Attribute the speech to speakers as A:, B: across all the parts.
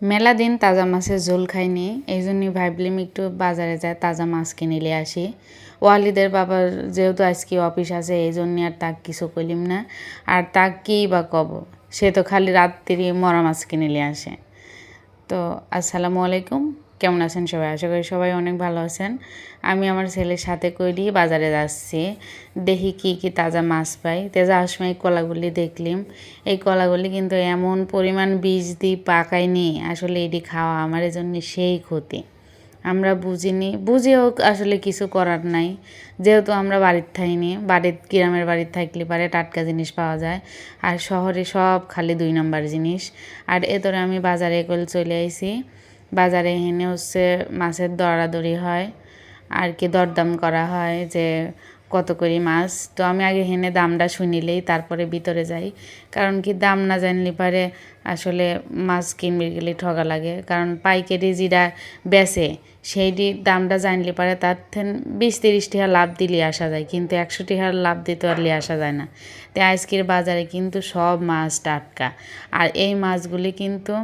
A: মেলা দিন তাজা মাছের ঝোল খাইনি, এই জন্যই ভাবলাম একটু বাজারে যায় তাজা মাছ কিনে নিয়ে আসি। ওয়ালিদের বাবার যেহেতু আজকে অফিস আছে, এই জন্য আর তাক কিছু কইলিম না। আর তাক কী বা কব, সে তো খালি রাত্রি মরা মাছ কিনে নিয়ে আসে। তো, আসসালামু আলাইকুম। কেমন আছেন সবাই? আশা করি সবাই অনেক ভালো আছেন। আমি আমার ছেলের সাথে কইলি বাজারে যাচ্ছি। দেখি কি কি তাজা মাছ পাই। তে যাওয়ার সময় কলাগুলি দেখলিম। এই কলাগুলি কিন্তু এমন পরিমাণ বীজ দিয়ে পাকায়নি। আসলে এটি খাওয়া আমার জন্য সেই ক্ষতি। আমরা বুঝিনি, বুঝেও আসলে কিছু করার নাই। যেহেতু আমরা বাড়ির থাইনি বাড়ির গ্রামের বাড়ির থাকলে পারে টাটকা জিনিস পাওয়া যায়। আর শহরে সব খালি দুই নম্বর জিনিস। আর এতরে আমি বাজারে কল চলে আইছি। বাজারে এনে হচ্ছে মাছের দরাদরি হয়, আর কি দরদাম করা হয় যে কত করি মাছ। তো আমি আগে হেনে দামটা শুনিলেই তারপরে ভিতরে যাই। কারণ কি দাম না জানলে পারে আসলে মাছ কিনবে গেলে ঠগা লাগে। কারণ পাইকারি যেটা বেচে, সেইটি দামটা জানলে পারে তার থেন বিশ তিরিশ টাকা লাভ দিলে আসা যায়, কিন্তু একশো টাকার লাভ দিতে পারলে আসা যায় না। তাই আজকের বাজারে কিন্তু সব মাছ টাটকা। আর এই মাছগুলি কিন্তু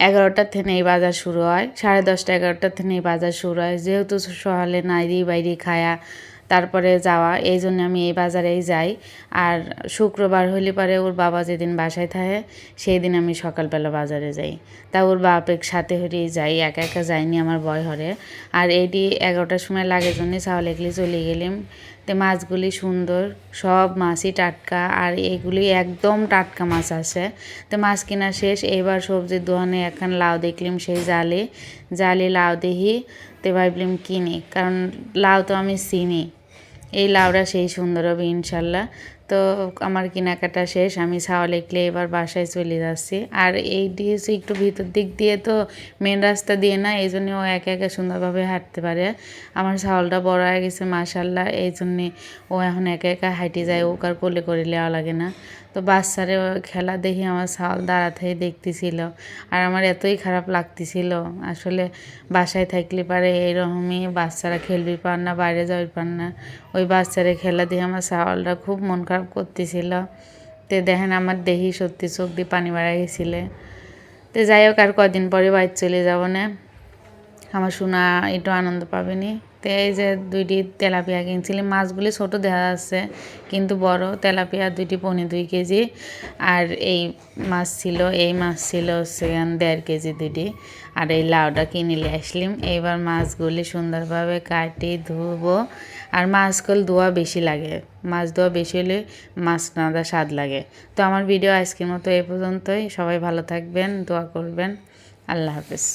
A: এগারোটার থেকে এই বাজার শুরু হয়, সাড়ে দশটা, এগারোটার থেকে এই বাজার শুরু হয়। যেহেতু সকালে নাইরি বাইরি খায়া তারপরে যাওয়া, এই জন্য আমি এই বাজারেই যাই। আর শুক্রবার হলে পরে ওর বাবা যেদিন বাসায় থাকে সেই দিন আমি সকালবেলা বাজারে যাই। তা ওর বাপের সাথে হলেই যাই, একা একা যাইনি আমার ভয় হরে। আর এইটি এগারোটার সময় লাগে জন্য চাউল এগলি চলে গেলাম। তো মাছগুলি সুন্দর, সব মাছই টাটকা, আর এগুলি একদম টাটকা মাছ আছে। তো মাছ কেনা শেষ, এবার সবজির দোকানে এখন লাউ দেখলাম, সেই জালে জালে লাউ দেখি, তো ভাবলাম কিনি, কারণ লাউ তো আমি চিনি। এই লাউরা সেই সুন্দর হবে, ইনশাল্লাহ। তো আমার কেনাকাটা শেষ, আমি ছাওয়া লেখলে এবার বাসায় চলে যাচ্ছি। আর এই ডিএসি একটু ভিতর দিক দিয়ে তো মেন রাস্তা দিয়ে না, এই জন্যে ও একা একা সুন্দরভাবে হাঁটতে পারে। আমার ছাওয়ালটা বড় হয়ে গেছে, মাশাল্লাহ। এই জন্যে ও এখন একা একা হাঁটে যায় ও কার কোলে করে নেওয়া লাগে না। তো বাচ্চারে খেলা দেখি আমার ছাওয়াল দাঁড়াতেই দেখতেছিল। আর আমার এতই খারাপ লাগতেছিল। আসলে বাসায় থাকলে পারে এইরকমই বাচ্চারা খেলবি পার না, বাইরে যাবি পার না। ওই বাচ্চারে খেলা দিয়ে আমার ছাওয়ালটা খুব মন খারাপ করতেছিল। তো দেখেন আমার দেহি সত্যি দিয়ে পানি বাড়া গেছিলে। তো যাই হোক, আর কদিন পরে বাইর চলে যাব না। আমার শোনা একটু আনন্দ পাবেনি। তো এই যে দুইটি তেলাপিয়া কিনছিলাম, মাছগুলি ছোট দেখা যাচ্ছে কিন্তু বড় তেলাপিয়া দুইটি পনি দুই কেজি। আর এই মাছ ছিল, এই মাছ ছিল সেখান দেড় কেজি দুইটি। আর এই লাউটা কিনে নিয়ে আসলাম। এইবার মাছগুলি সুন্দরভাবে কাটি ধুবো। আর মাছগুলো ধোয়া বেশি লাগে। মাছ ধোয়া বেশি হলে মাছ নাদা স্বাদ লাগে। তো আমার ভিডিও আজকের মতো এ পর্যন্তই। সবাই ভালো থাকবেন, দোয়া করবেন। আল্লাহ হাফেজ।